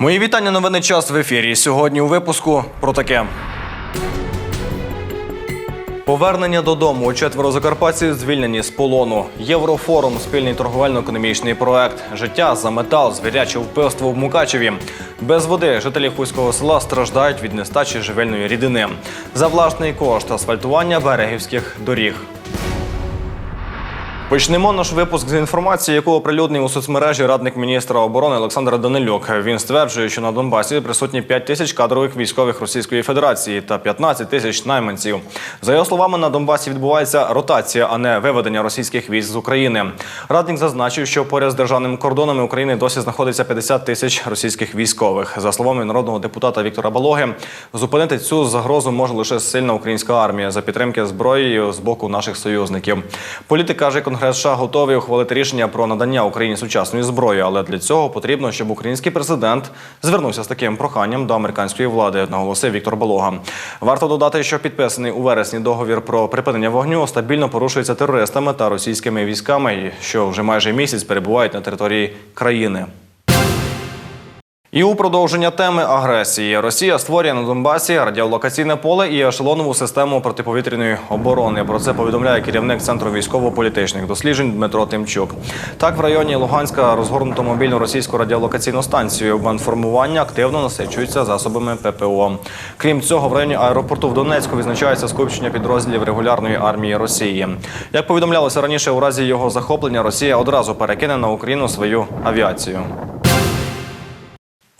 Мої вітання новини час в ефірі. Сьогодні у випуску про таке. Повернення додому четверо закарпатців звільнені з полону. Єврофорум, спільний торговельно-економічний проект. Життя за метал, звіряче вбивство в Мукачеві. Без води жителі хуського села страждають від нестачі живельної рідини. За власний кошт асфальтування берегівських доріг. Почнемо наш випуск з інформації, яку оприлюднив у соцмережі радник міністра оборони Олександр Данилюк. Він стверджує, що на Донбасі присутні 5 тисяч кадрових військових Російської Федерації та 15 тисяч найманців. За його словами, на Донбасі відбувається ротація, а не виведення російських військ з України. Радник зазначив, що поряд з державними кордонами України досі знаходиться 50 тисяч російських військових. За словами народного депутата Віктора Балоги, зупинити цю загрозу може лише сильна українська армія за підтримки зброєю з боку наших союзників. Політик каже, Конгрес США готовий ухвалити рішення про надання Україні сучасної зброї, але для цього потрібно, щоб український президент звернувся з таким проханням до американської влади, наголосив Віктор Болога. Варто додати, що підписаний у вересні договір про припинення вогню стабільно порушується терористами та російськими військами, що вже майже місяць перебувають на території країни. І у продовження теми агресії Росія створює на Донбасі радіолокаційне поле і ешелонову систему протиповітряної оборони. Про це повідомляє керівник центру військово-політичних досліджень Дмитро Тимчук. Так, в районі Луганська розгорнуто мобільну російську радіолокаційну станцію. Бандформування активно насичується засобами ППО. Крім цього, в районі аеропорту в Донецьку відзначається скупчення підрозділів регулярної армії Росії. Як повідомлялося раніше, у разі його захоплення Росія одразу перекине на Україну свою авіацію.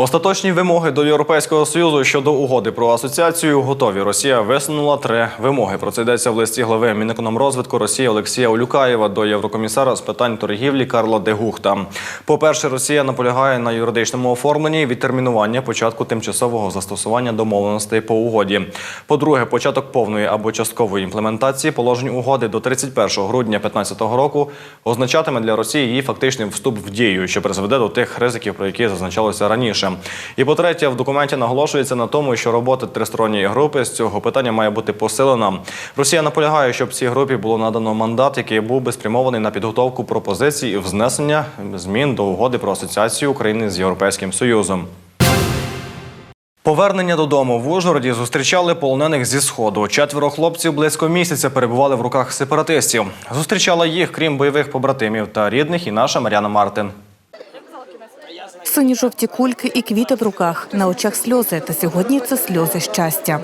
Остаточні вимоги до Європейського союзу щодо угоди про асоціацію готові. Росія висунула три вимоги. Про це йдеться в листі глави Мінекономрозвитку Росії Олексія Олюкаєва до єврокомісара з питань торгівлі Карла Дегухта. По-перше, Росія наполягає на юридичному оформленні відтермінування початку тимчасового застосування домовленостей по угоді. По-друге, початок повної або часткової імплементації положень угоди до 31 грудня 2015 року означатиме для Росії її фактичний вступ в дію, що призведе до тих ризиків, про які зазначалося раніше. І по-третє, в документі наголошується на тому, що робота тристоронньої групи з цього питання має бути посилена. Росія наполягає, щоб цій групі було надано мандат, який був би спрямований на підготовку пропозицій і внесення змін до угоди про асоціацію України з Європейським Союзом. Повернення додому в Ужгороді зустрічали полонених зі сходу. Четверо хлопців близько місяця перебували в руках сепаратистів. Зустрічала їх, крім бойових побратимів та рідних, і наша Мар'яна Мартин. Сині жовті кульки і квіти в руках, на очах сльози. Та сьогодні це сльози щастя.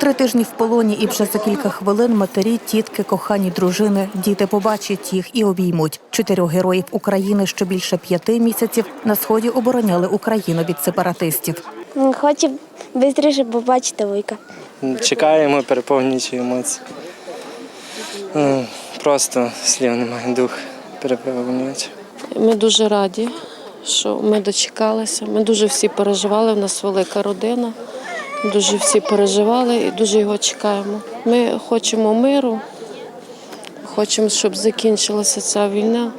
Три тижні в полоні, і вже за кілька хвилин матері, тітки, кохані дружини, діти побачать їх і обіймуть. Чотирьох героїв України, що більше п'яти місяців на сході обороняли Україну від сепаратистів. Хочу швидше побачити Вуйка. Чекаємо, переповнюючи емоції. Просто слів немає дух переповнювати. Ми дуже раді, що ми дочекалися. Ми дуже всі переживали. У нас велика родина. Дуже всі переживали і дуже його чекаємо. Ми хочемо миру, хочемо, щоб закінчилася ця війна.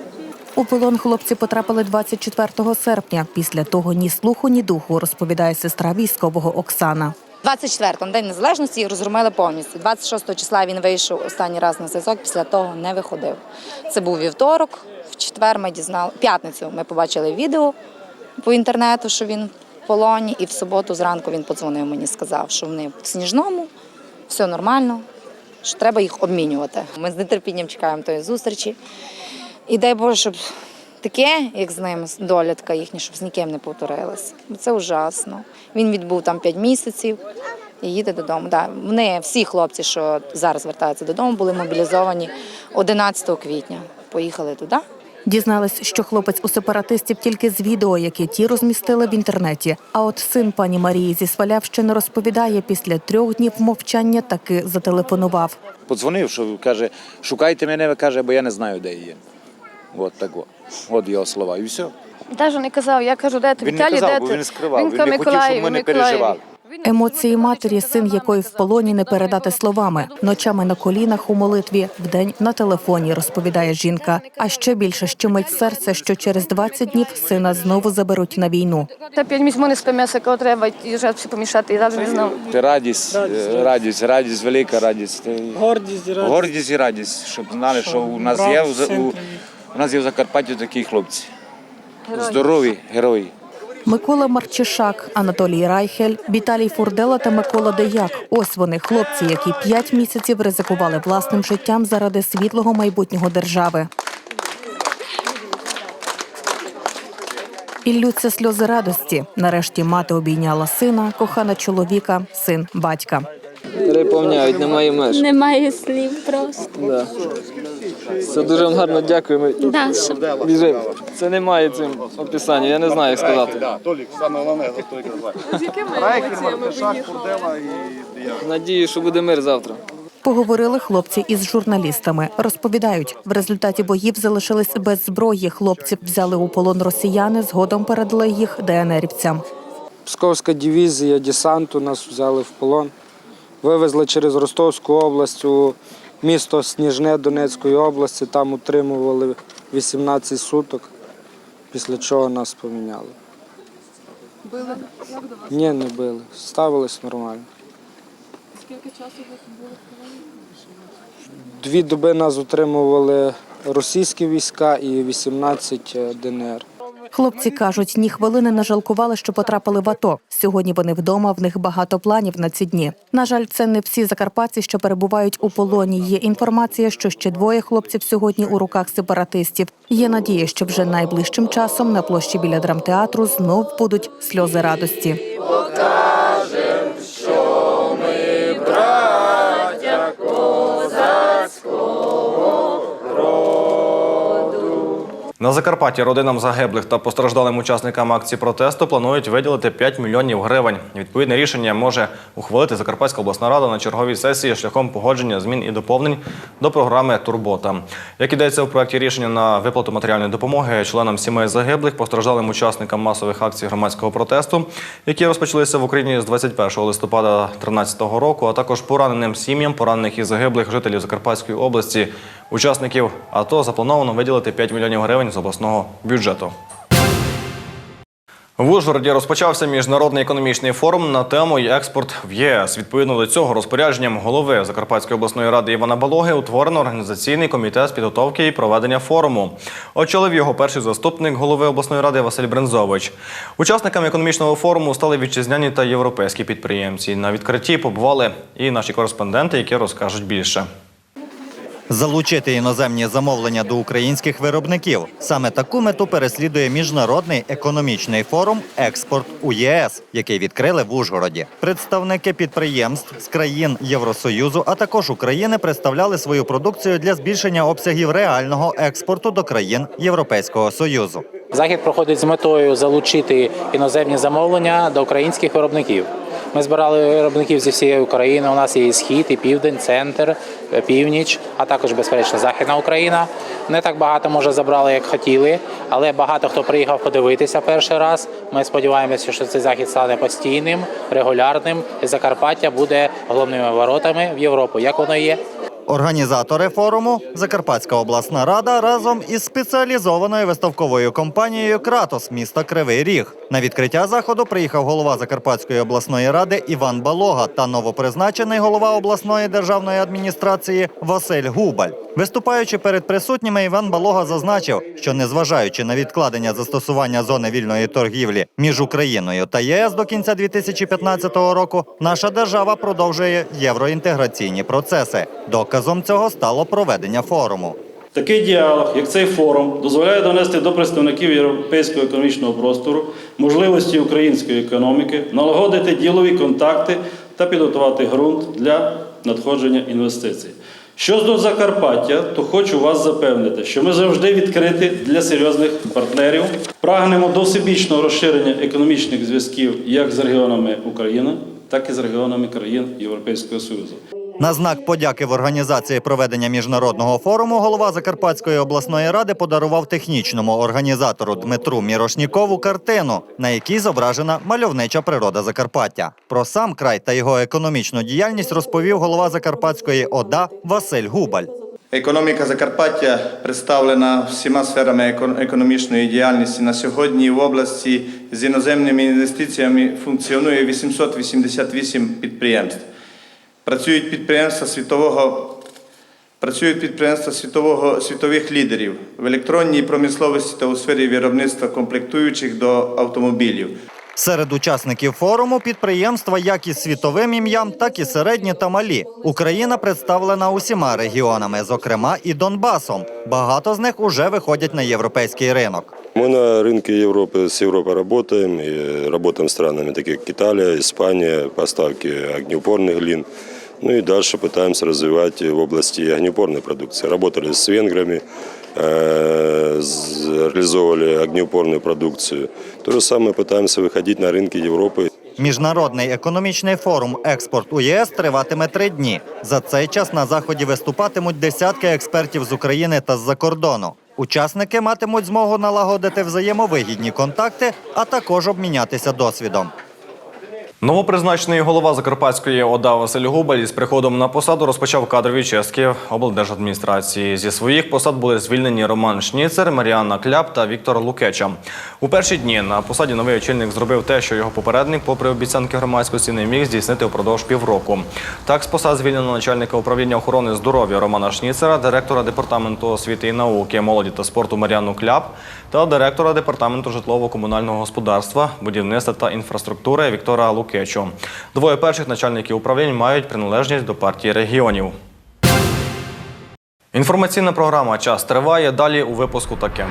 У полон хлопці потрапили 24 серпня. Після того ні слуху, ні духу, розповідає сестра військового Оксана. 24-му День Незалежності їх розгромили повністю. 26 числа він вийшов останній раз на зв'язок, після того не виходив. Це був вівторок, четвер ми дізнали, п'ятницю ми побачили відео по інтернету, що він в полоні, і в суботу зранку він подзвонив мені, сказав, що вони в Сніжному, все нормально, що треба їх обмінювати. Ми з нетерпінням чекаємо тої зустрічі. І дай Боже, щоб таке, як з ним, доля така їхня, щоб з ніким не повторилось. Бо це ужасно. Він відбув там 5 місяців і їде додому. Да, вони, всі хлопці, що зараз вертаються додому, були мобілізовані 11 квітня. Поїхали туди. Дізнались, що хлопець у сепаратистів тільки з відео, яке ті розмістили в інтернеті. А от син пані Марії зі Свалявщини розповідає, після трьох днів мовчання таки зателефонував. Подзвонив, що каже, шукайте мене, каже, бо я не знаю, де є. От так. От, от його слова. І все. Теж не казав, я кажу, де ти Він не Віталій, казав, де бо ти? він скривав. Він, каже, не хотів, щоб ми не Миколаїв». переживали. Емоції матері, син якої в полоні не передати словами. Ночами на колінах у молитві, вдень на телефоні, розповідає жінка. А ще більше щемить серце, що через 20 днів сина знову заберуть на війну. Та п'ять місяців не спимеся, коли треба їжджати помішати, я навіть не знав. Радість, радість, радість, радість, велика радість. Гордість і радість. Гордість і радість, щоб знали, що у нас є в, у, у нас є в Закарпатті такі хлопці. Здорові герої. Микола Марчишак, Анатолій Райхель, Віталій Фурдела та Микола Деяк. Ось вони, хлопці, які п'ять місяців ризикували власним життям заради світлого майбутнього держави. І ллються сльози радості. Нарешті мати обійняла сина, кохана чоловіка, син батька. Переповняють, немає меж. Немає слів просто. Да. Це дуже вам гарно дякуємо. Даша. Біжимо. Це немає цим описання, я не знаю, як сказати. Надію, що буде мир завтра. Поговорили хлопці із журналістами. Розповідають, в результаті боїв залишились без зброї. Хлопців взяли у полон росіяни, згодом передали їх ДНРівцям. Псковська дивізія десанту нас взяли в полон. Вивезли через Ростовську область у місто Сніжне Донецької області. Там утримували 18 суток, після чого нас поміняли. Били? Ні, не били. Ставились нормально. Скільки часу ви були в Дві доби нас утримували російські війська і 18 ДНР. Хлопці кажуть, ні хвилини не жалкували, що потрапили в АТО. Сьогодні вони вдома. В них багато планів на ці дні. На жаль, це не всі закарпатці, що перебувають у полоні. Є інформація, що ще двоє хлопців сьогодні у руках сепаратистів. Є надія, що вже найближчим часом на площі біля драмтеатру знов будуть сльози радості. Закарпатті родинам загиблих та постраждалим учасникам акції протесту планують виділити 5 мільйонів гривень. Відповідне рішення може ухвалити Закарпатська обласна рада на черговій сесії шляхом погодження змін і доповнень до програми Турбота. Як ідеться у проєкті рішення на виплату матеріальної допомоги членам сімей загиблих, постраждалим учасникам масових акцій громадського протесту, які розпочалися в Україні з 21 листопада 2013 року, а також пораненим сім'ям поранених і загиблих жителів Закарпатської області, учасників АТО заплановано виділити 5 мільйонів гривень з обласного бюджету. В Ужгороді розпочався міжнародний економічний форум на тему експорт в ЄС. Відповідно до цього розпорядженням голови Закарпатської обласної ради Івана Балоги утворено організаційний комітет з підготовки і проведення форуму. Очолив його перший заступник голови обласної ради Василь Брензович. Учасниками економічного форуму стали вітчизняні та європейські підприємці. На відкритті побували і наші кореспонденти, які розкажуть більше. Залучити іноземні замовлення до українських виробників. Саме таку мету переслідує міжнародний економічний форум Експорт у ЄС, який відкрили в Ужгороді. Представники підприємств з країн Євросоюзу, а також України представляли свою продукцію для збільшення обсягів реального експорту до країн Європейського союзу. Захід проходить з метою залучити іноземні замовлення до українських виробників. Ми збирали виробників зі всієї України. У нас є і схід, і південь, центр, е, північ, а також безперечно західна Україна. Не так багато може забрали, як хотіли, але багато хто приїхав подивитися перший раз. Ми сподіваємося, що цей захід стане постійним, регулярним. І Закарпаття буде головними воротами в Європу. Як воно є. Організатори форуму Закарпатська обласна рада разом із спеціалізованою виставковою компанією Кратос міста Кривий Ріг. На відкриття заходу приїхав голова Закарпатської обласної ради Іван Балога та новопризначений голова обласної державної адміністрації Василь Губаль. Виступаючи перед присутніми, Іван Балога зазначив, що незважаючи на відкладення застосування зони вільної торгівлі між Україною та ЄС до кінця 2015 року, наша держава продовжує євроінтеграційні процеси. Доказом цього стало проведення форуму. Такий діалог, як цей форум, дозволяє донести до представників європейського економічного простору можливості української економіки, налагодити ділові контакти та підготувати ґрунт для надходження інвестицій. Що до Закарпаття, то хочу вас запевнити, що ми завжди відкриті для серйозних партнерів. Прагнемо до всебічного розширення економічних зв'язків як з регіонами України, так і з регіонами країн Європейського Союзу. На знак подяки в організації проведення міжнародного форуму голова Закарпатської обласної ради подарував технічному організатору Дмитру Мірошнікову картину, на якій зображена мальовнича природа Закарпаття. Про сам край та його економічну діяльність розповів голова Закарпатської ОДА Василь Губаль. Економіка Закарпаття представлена всіма сферами економічної діяльності. На сьогодні в області з іноземними інвестиціями функціонує 888 підприємств. Працюють підприємства світового Працюють підприємства світового, світових лідерів в електронній промисловості та у сфері виробництва комплектуючих до автомобілів. Серед учасників форуму підприємства як із світовим ім'ям, так і середні та малі. Україна представлена усіма регіонами, зокрема і Донбасом. Багато з них уже виходять на європейський ринок. Мы на рынке Европы с Европой работаем, и работаем с странами, такие как Италия, Испания, поставки огнеупорных глин. Ну и дальше пытаемся развивать в области огнеупорной продукции. Работали с венграми, э, з- реализовывали огнеупорную продукцию. То же самое пытаемся выходить на рынки Европы. Міжнародний економічний форум Експорт у ЄС триватиме три дні. За цей час на заході виступатимуть десятки експертів з України та з-за кордону. Учасники матимуть змогу налагодити взаємовигідні контакти, а також обмінятися досвідом. Новопризначений голова Закарпатської ОДА Василь Губаль із приходом на посаду розпочав кадрові чистки облдержадміністрації. Зі своїх посад були звільнені Роман Шніцер, Маріанна Кляп та Віктор Лукеча. У перші дні на посаді новий очільник зробив те, що його попередник, попри обіцянки громадськості, не міг здійснити впродовж півроку. Так, з посад звільнено начальника управління охорони здоров'я Романа Шніцера, директора департаменту освіти і науки, молоді та спорту Маріанну Кляп та директора департаменту житлово-комунального господарства, будівництва та інфраструктури Віктора Лукечу. Двоє перших начальників управлінь мають приналежність до партії регіонів. Інформаційна програма Час триває. Далі у випуску таке.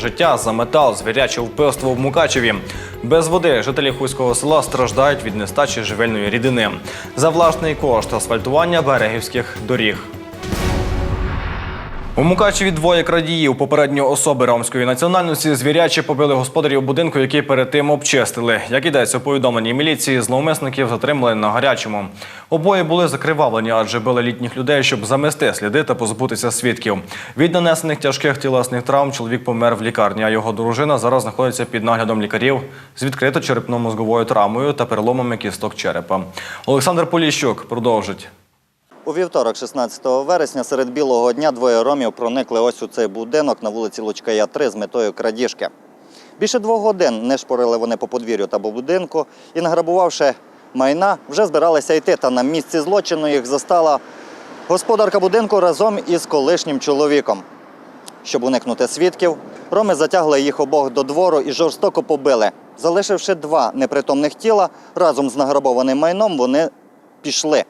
Життя за метал, звіряче вбивство в Мукачеві. Без води жителі Хуйського села страждають від нестачі живельної рідини. За власний кошт асфальтування берегівських доріг. У Мукачеві двоє крадіїв попередньо особи ромської національності звірячі побили господарів будинку, який перед тим обчистили. Як йдеться у повідомленні міліції, зловмисників затримали на гарячому. Обоє були закривавлені, адже били літніх людей, щоб замести сліди та позбутися свідків. Від нанесених тяжких тілесних травм чоловік помер в лікарні, а його дружина зараз знаходиться під наглядом лікарів з відкрито черепно-мозговою травмою та переломами кісток черепа. Олександр Поліщук продовжить. У вівторок, 16 вересня, серед білого дня двоє ромів проникли ось у цей будинок на вулиці Лучкая 3 з метою крадіжки. Більше двох годин не шпорили вони по подвір'ю та по будинку і, награбувавши майна, вже збиралися йти. Та на місці злочину їх застала господарка будинку разом із колишнім чоловіком. Щоб уникнути свідків, роми затягли їх обох до двору і жорстоко побили. Залишивши два непритомних тіла, разом з награбованим майном вони пішли.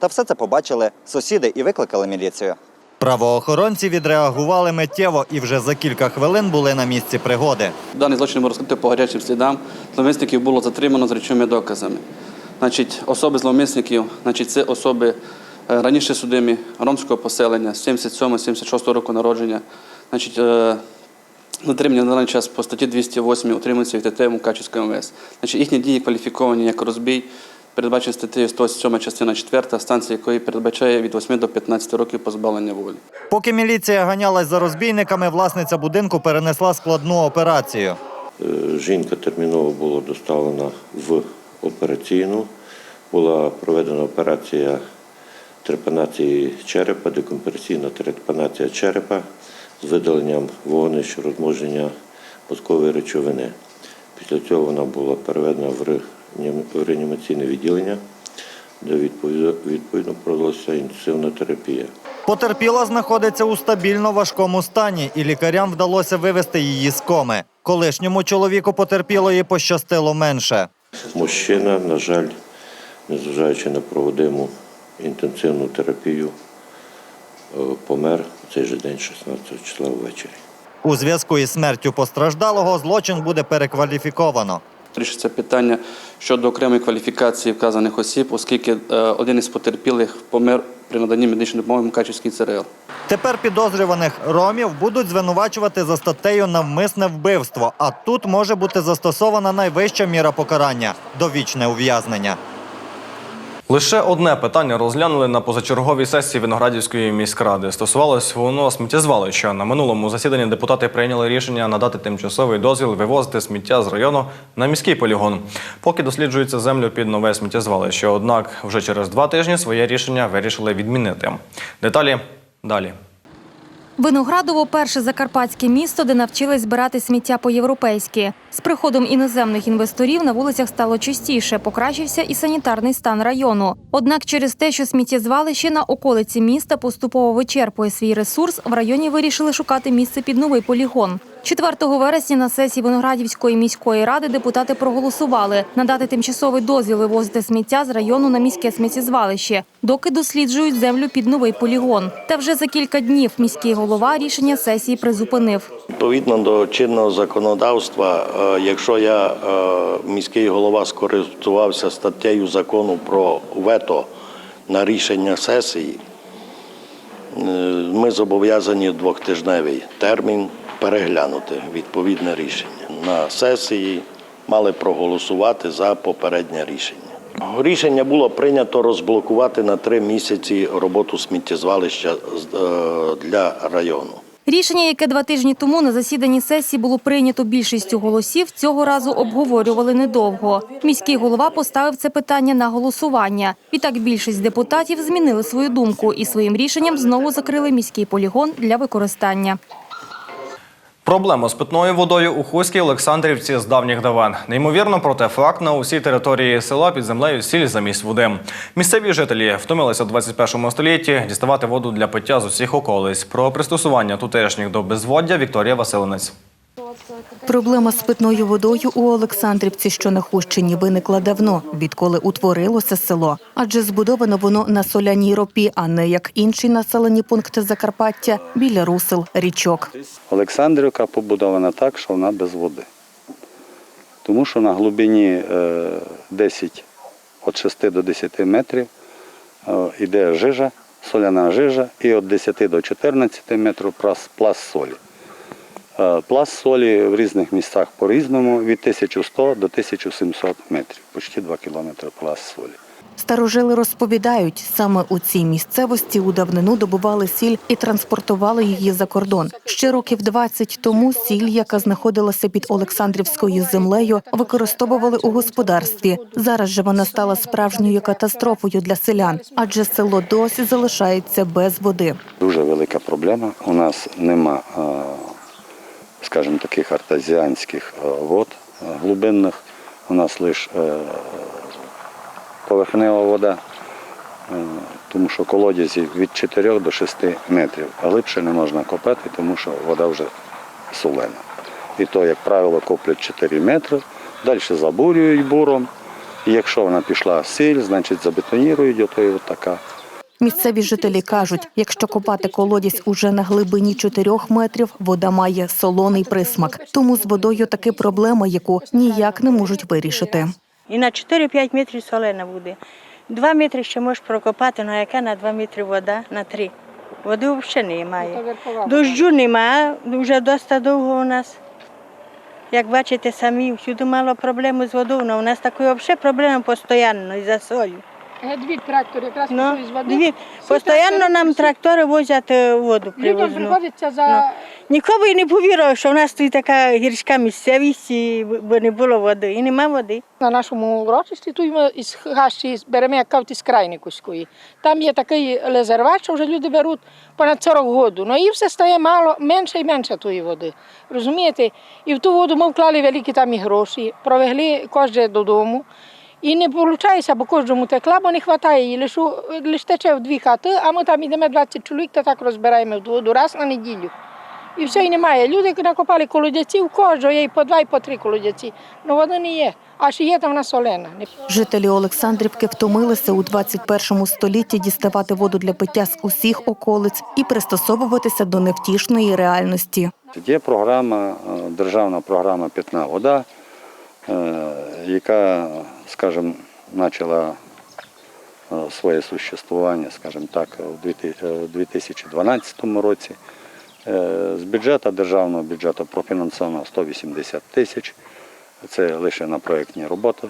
Та все це побачили сусіди і викликали міліцію. Правоохоронці відреагували миттєво і вже за кілька хвилин були на місці пригоди. Даний злочин був розкритий по гарячим слідам. Зловмисників було затримано з речовими доказами. Значить, особи зловмисників, значить, це особи е, раніше судимі ромського поселення, 77-76 року народження. Значить, е, затримані на даний час по статті 208 утримуються від ТТ Мукачівської МВС. Значить, їхні дії кваліфіковані як розбій, передбачені статтею 107 частина 4, станція якої передбачає від 8 до 15 років позбавлення волі. Поки міліція ганялась за розбійниками, власниця будинку перенесла складну операцію. Е, Жінка терміново була доставлена в операційну. Була проведена операція трепанації черепа, декомпресійна трепанація черепа з видаленням вогнищ розмноження мозкової речовини. Після цього вона була переведена в реанімаційне відділення, де відповідно, проводилася інтенсивна терапія. Потерпіла знаходиться у стабільно важкому стані, і лікарям вдалося вивести її з коми. Колишньому чоловіку потерпілої пощастило менше. Мужчина, на жаль, незважаючи на проводиму інтенсивну терапію, е, помер у цей же день, 16 числа ввечері. У зв'язку із смертю постраждалого злочин буде перекваліфіковано. Рішиться питання щодо окремої кваліфікації вказаних осіб, оскільки е, один із потерпілих помер при наданні медичної допомоги Мукачівській ЦРЛ. Тепер підозрюваних ромів будуть звинувачувати за статтею навмисне вбивство. А тут може бути застосована найвища міра покарання довічне ув'язнення. Лише одне питання розглянули на позачерговій сесії Виноградівської міськради. Стосувалось воно сміттєзвалища. На минулому засіданні депутати прийняли рішення надати тимчасовий дозвіл вивозити сміття з району на міський полігон, поки досліджується землю під нове сміттєзвалище. Однак вже через два тижні своє рішення вирішили відмінити. Деталі далі. Виноградово перше закарпатське місто, де навчились збирати сміття по-європейськи. З приходом іноземних інвесторів на вулицях стало чистіше, покращився і санітарний стан району. Однак через те, що сміттєзвалище на околиці міста поступово вичерпує свій ресурс, в районі вирішили шукати місце під новий полігон. 4 вересня на сесії Виноградівської міської ради депутати проголосували надати тимчасовий дозвіл вивозити сміття з району на міське сміттєзвалище, доки досліджують землю під новий полігон. Та вже за кілька днів міський голова рішення сесії призупинив. Відповідно до чинного законодавства, е, якщо я е, міський голова скористувався статтею закону про вето на рішення сесії, е, ми зобов'язані двохтижневий термін переглянути відповідне рішення. На сесії мали проголосувати за попереднє рішення. Рішення було прийнято розблокувати на три місяці роботу сміттєзвалища е, для району. Рішення, яке два тижні тому на засіданні сесії було прийнято більшістю голосів, цього разу обговорювали недовго. Міський голова поставив це питання на голосування. Відтак більшість депутатів змінили свою думку і своїм рішенням знову закрили міський полігон для використання. Проблема з питною водою у Хуській Олександрівці з давніх давен. Неймовірно, проте факт на усій території села під землею сіль замість води. Місцеві жителі втомилися у 21 столітті діставати воду для пиття з усіх околиць. Про пристосування тутешніх до безводдя Вікторія Василинець. Проблема з питною водою у Олександрівці, що на Хущині, виникла давно, відколи утворилося село. Адже збудовано воно на соляній ропі, а не як інші населені пункти Закарпаття біля русел річок. Олександрівка побудована так, що вона без води. Тому що на глибині е, 10, від 6 до 10 метрів е, йде жижа, соляна жижа, і від 10 до 14 метрів пласт солі. Е, Пласт солі в різних місцях по-різному від 1100 до 1700 метрів, почти 2 кілометри пласт солі. Старожили розповідають, саме у цій місцевості у давнину добували сіль і транспортували її за кордон. Ще років 20 тому сіль, яка знаходилася під Олександрівською землею, використовували у господарстві. Зараз же вона стала справжньою катастрофою для селян, адже село досі залишається без води. Дуже велика проблема. У нас нема, скажімо, таких артезіанських е, вод е, глибинних. У нас лише е, поверхнева вода, тому що колодязі від 4 до 6 метрів. А глибше не можна копати, тому що вода вже солена. І то, як правило, коплять 4 метри, далі забурюють буром. І якщо вона пішла сіль, значить забетонірують, ото і от така. Місцеві жителі кажуть, якщо копати колодязь уже на глибині 4 метрів, вода має солоний присмак. Тому з водою таки проблема, яку ніяк не можуть вирішити. І на 4-5 метрів солена буде. Два метри ще можеш прокопати, ну яка на 2 метри вода, на 3. Води взагалі немає. Дощу немає, вже досить довго у нас. Як бачите самі, всюди мало проблем з водою, але у нас такої взагалі проблеми постійно із-за солі. Дві трактори якраз Ну, з води. дві. Постійно нам трактори возять е, воду Людям приходиться за Ну. Нікого і не повірив, що в нас тут така гірська місцевість, і бо не було води. І нема води. на нашому урочисті. Тут ми із хащі беремо як кажуть, із Крайниківської. Там є такий резерват, що вже люди беруть понад 40 років. Ну і все стає мало, менше і менше тої води. Розумієте? І в ту воду ми вклали великі там і гроші, провели кожен додому. І не виходить, бо кожному текла, бо не вистачає її. Лише, лише тече в дві хати, а ми там йдемо 20 чоловік та так розбираємо воду раз на неділю. І все, і немає. Люди накопали колодязів, кожного є і по два, і по три колодязі. Ну води не є. А ще є там вона солена. Жителі Олександрівки втомилися у 21 столітті діставати воду для пиття з усіх околиць і пристосовуватися до невтішної реальності. Є програма, е, державна програма Питна вода, е, яка, скажімо, почала е, своє существування, скажімо так, у 2012 році. Е, З бюджету, державного бюджету профінансовано 180 тисяч. Це лише на проєктні роботи.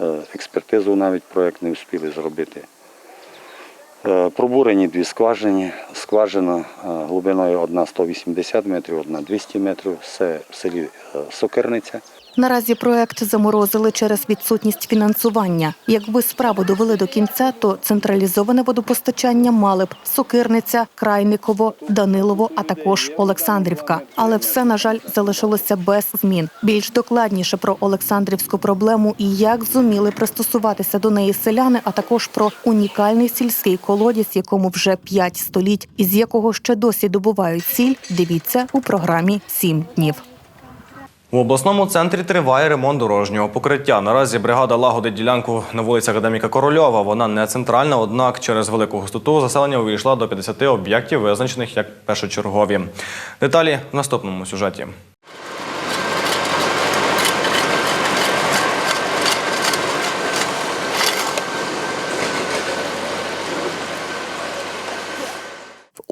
Е, Експертизу навіть проєкт не встигли зробити. Е, Пробурені дві скважини. Скважина е, глибиною одна 180 метрів, одна 200 метрів. Все в селі е, Сокирниця. Наразі проект заморозили через відсутність фінансування. Якби справу довели до кінця, то централізоване водопостачання мали б Сокирниця, Крайниково, Данилово, а також Олександрівка. Але все, на жаль, залишилося без змін. Більш докладніше про Олександрівську проблему і як зуміли пристосуватися до неї селяни, а також про унікальний сільський колодязь, якому вже п'ять століть, із якого ще досі добувають сіль. Дивіться у програмі «Сім днів. У обласному центрі триває ремонт дорожнього покриття. Наразі бригада лагодить ділянку на вулиці Академіка Корольова. Вона не центральна, однак через велику густоту заселення увійшла до 50 об'єктів, визначених як першочергові. Деталі в наступному сюжеті.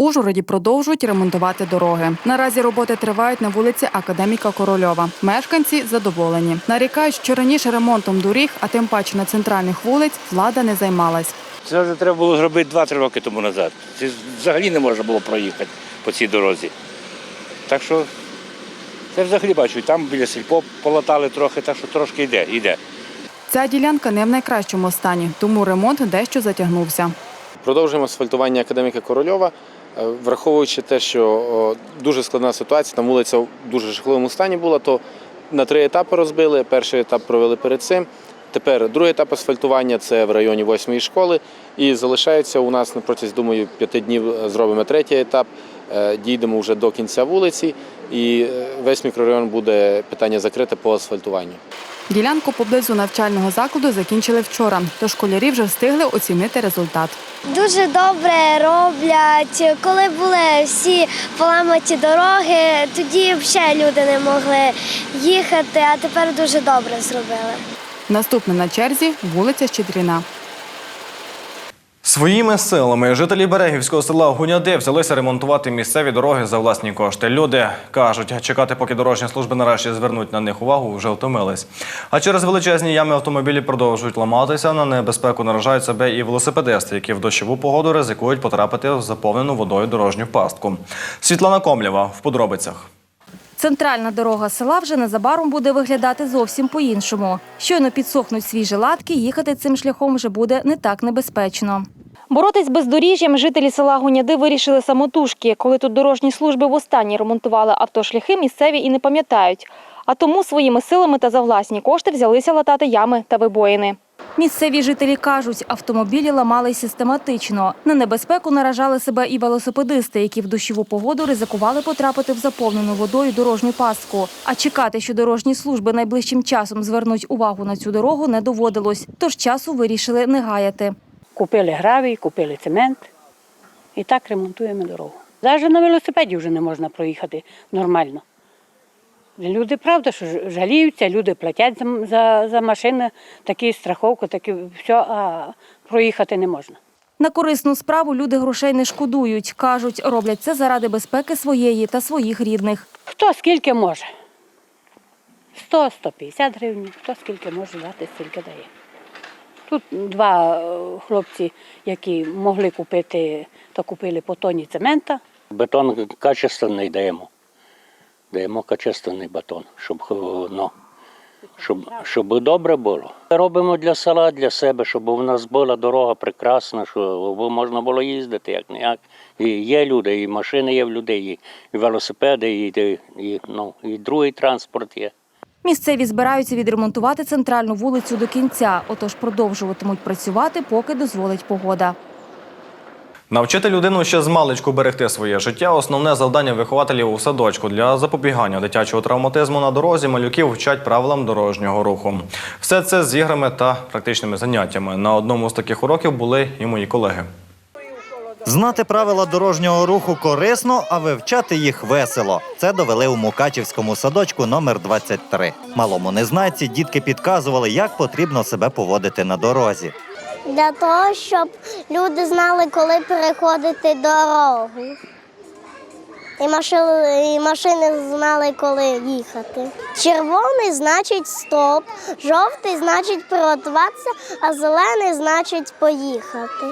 Ужгороді продовжують ремонтувати дороги. Наразі роботи тривають на вулиці Академіка Корольова. Мешканці задоволені. Нарікають, що раніше ремонтом доріг, а тим паче на центральних вулиць, влада не займалась. Це вже треба було зробити 2-3 роки тому назад. Це взагалі не можна було проїхати по цій дорозі. Так що це взагалі бачу, там біля сільпо полатали трохи, так що трошки йде, йде. Ця ділянка не в найкращому стані, тому ремонт дещо затягнувся. Продовжуємо асфальтування академіка Корольова, враховуючи те, що дуже складна ситуація, там вулиця в дуже жахливому стані була, то на три етапи розбили. Перший етап провели перед цим. Тепер другий етап асфальтування це в районі восьмої школи. І залишається у нас на протязі, думаю, п'яти днів зробимо третій етап. Е, Дійдемо вже до кінця вулиці, і е, весь мікрорайон буде питання закрите по асфальтуванню. Ділянку поблизу навчального закладу закінчили вчора, то школярі вже встигли оцінити результат. Дуже добре роблять. Коли були всі поламаті дороги, тоді взагалі люди не могли їхати, а тепер дуже добре зробили. Наступна на черзі вулиця Щедріна. Своїми силами жителі Берегівського села Гуняди взялися ремонтувати місцеві дороги за власні кошти. Люди кажуть, чекати, поки дорожні служби нарешті звернуть на них увагу, вже втомились. А через величезні ями автомобілі продовжують ламатися. На небезпеку наражають себе і велосипедисти, які в дощову погоду ризикують потрапити в заповнену водою дорожню пастку. Світлана Комлєва в подробицях. Центральна дорога села вже незабаром буде виглядати зовсім по-іншому. Щойно підсохнуть свіжі латки, їхати цим шляхом вже буде не так небезпечно. Боротись з бездоріжжям жителі села Гуняди вирішили самотужки. Коли тут дорожні служби востаннє ремонтували автошляхи, місцеві і не пам'ятають. А тому своїми силами та за власні кошти взялися латати ями та вибоїни. Місцеві жителі кажуть, автомобілі ламали систематично. На небезпеку наражали себе і велосипедисти, які в дощову погоду ризикували потрапити в заповнену водою дорожню пастку. А чекати, що дорожні служби найближчим часом звернуть увагу на цю дорогу, не доводилось. Тож часу вирішили не гаяти. Купили гравій, купили цемент і так ремонтуємо дорогу. Навіть на велосипеді вже не можна проїхати нормально. Люди, правда, що жаліються, люди платять за, за, за машини, такі страховку, такі все, а проїхати не можна. На корисну справу люди грошей не шкодують. Кажуть, роблять це заради безпеки своєї та своїх рідних. Хто скільки може? 100-150 гривень, хто скільки може дати, стільки дає. Тут два е, хлопці, які могли купити, то купили по тоні цемента. Бетон качественний даємо. Даємо качественний бетон, щоб, е, ну, щоб, щоб добре було. Робимо для села, для себе, щоб у нас була дорога прекрасна, щоб можна було їздити як не як. І є люди, і машини є в людей, і, велосипеди, і, і, ну, і другий транспорт є. Місцеві збираються відремонтувати центральну вулицю до кінця, отож продовжуватимуть працювати, поки дозволить погода. Навчити людину ще з маличку берегти своє життя основне завдання вихователів у садочку. Для запобігання дитячого травматизму на дорозі малюків вчать правилам дорожнього руху. Все це з іграми та практичними заняттями. На одному з таких уроків були і мої колеги. Знати правила дорожнього руху корисно, а вивчати їх весело. Це довели у Мукачівському садочку номер 23. Малому незнайці дітки підказували, як потрібно себе поводити на дорозі. Для того, щоб люди знали, коли переходити дорогу. І машини, і машини знали, коли їхати. Червоний значить стоп, жовтий значить приготуватися, а зелений значить поїхати.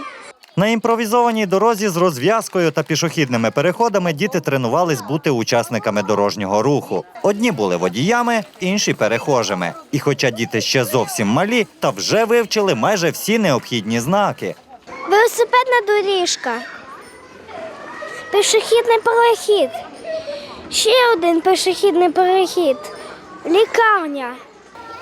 На імпровізованій дорозі з розв'язкою та пішохідними переходами діти тренувались бути учасниками дорожнього руху. Одні були водіями, інші перехожими. І хоча діти ще зовсім малі, та вже вивчили майже всі необхідні знаки. Велосипедна доріжка. Пішохідний перехід. Ще один пішохідний перехід. Лікарня.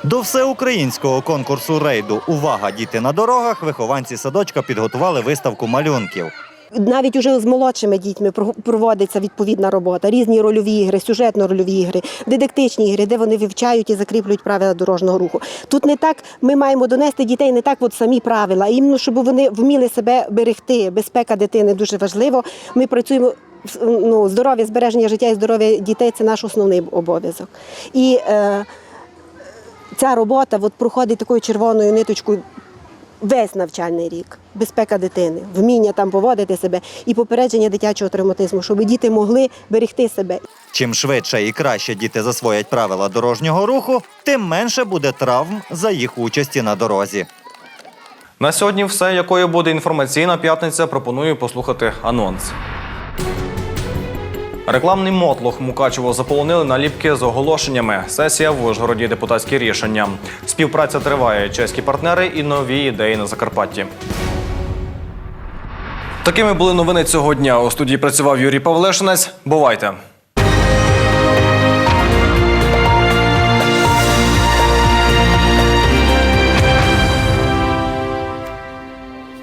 До всеукраїнського конкурсу рейду Увага, діти на дорогах вихованці садочка підготували виставку малюнків. Навіть уже з молодшими дітьми про- проводиться відповідна робота, різні рольові ігри, сюжетно-рольові ігри, дидактичні ігри, де вони вивчають і закріплюють правила дорожнього руху. Тут не так ми маємо донести дітей не так, от самі правила, а іменно, щоб вони вміли себе берегти. Безпека дитини дуже важливо. Ми працюємо. Ну, здоров'я, збереження життя і здоров'я дітей це наш основний обов'язок. І е, ця робота от, проходить такою червоною ниточкою весь навчальний рік. Безпека дитини, вміння там поводити себе і попередження дитячого травматизму, щоб діти могли берегти себе. Чим швидше і краще діти засвоять правила дорожнього руху, тим менше буде травм за їх участі на дорозі. На сьогодні все. Якою буде інформаційна п'ятниця, пропоную послухати анонс. Рекламний мотлох Мукачево заполонили наліпки з оголошеннями. Сесія в Ужгороді депутатські рішення. Співпраця триває. Чеські партнери і нові ідеї на Закарпатті. Такими були новини цього дня. У студії працював Юрій Павлешинець. Бувайте!